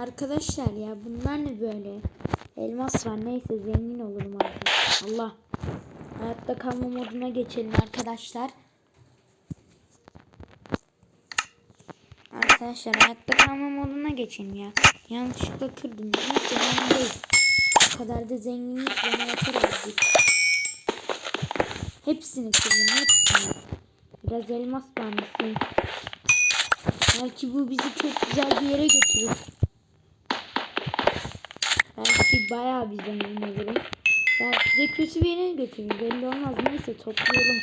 Arkadaşlar ya bunlar ne böyle? Elmas var neyse zengin olurum artık. Allah. Hayatta kalma moduna geçelim arkadaşlar. Arkadaşlar hayatta kalma moduna geçelim ya. Yanlışlıkla kırdım. Neyse önemli değil. Bu kadar da zenginlik bana yeter. Hepsini kırıyorum hepsini. Biraz elmas bağımlısıyım. Belki bu bizi çok güzel bir yere götürür. Belki bayağı bir zengin olurum. Belki de kötü bir yere götürür. Belli olmaz. Neyse toplayalım.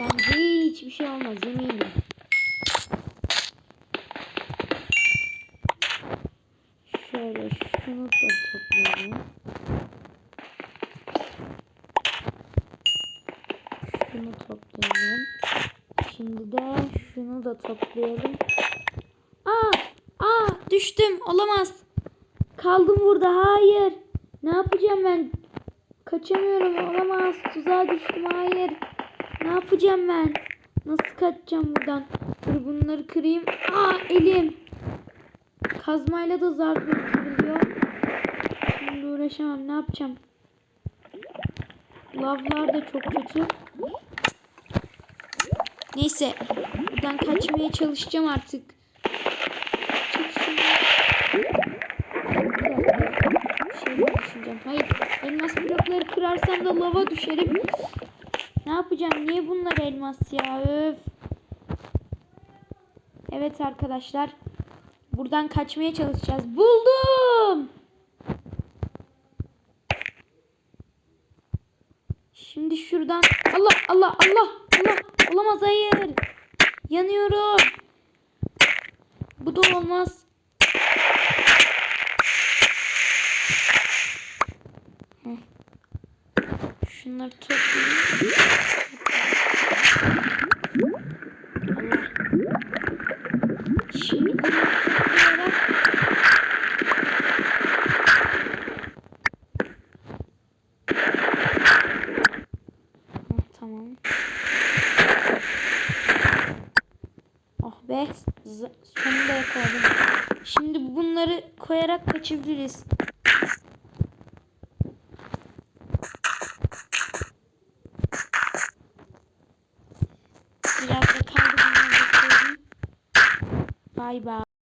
Bence hiçbir şey olmaz eminim. Şöyle şunu da toplayalım. Şunu toplayalım. Şimdi de şunu da toplayalım. Aa, aa düştüm. Olamaz. Kaldım burada. Hayır. Ne yapacağım ben? Kaçamıyorum. Olamaz. Tuzağa düştüm. Hayır. Ne yapacağım ben? Nasıl kaçacağım buradan? Dur bunları kırayım. Aa elim. Kazmayla da zar kırılıyor. Şimdi uğraşamam. Ne yapacağım? Lavlar da çok kötü. Neyse. Buradan kaçmaya çalışacağım artık. Çık şunu. Bir dakika. Mi düşüneceğim? Hayır. Elmas blokları kırarsam da lava düşerim. Ne yapacağım? Niye bunlar elmas ya? Öf. Evet arkadaşlar. Buradan kaçmaya çalışacağız. Buldum. Şimdi şuradan Allah Allah Allah Allah olamaz hayır. Yanıyorum. Bu da olmaz. Şunları toplayayım. Şimdi toplayarak tamam. Oh be. Sonunda yakaladım. Şimdi bunları koyarak kaçabiliriz. Biraz da kaldı. Bay bay.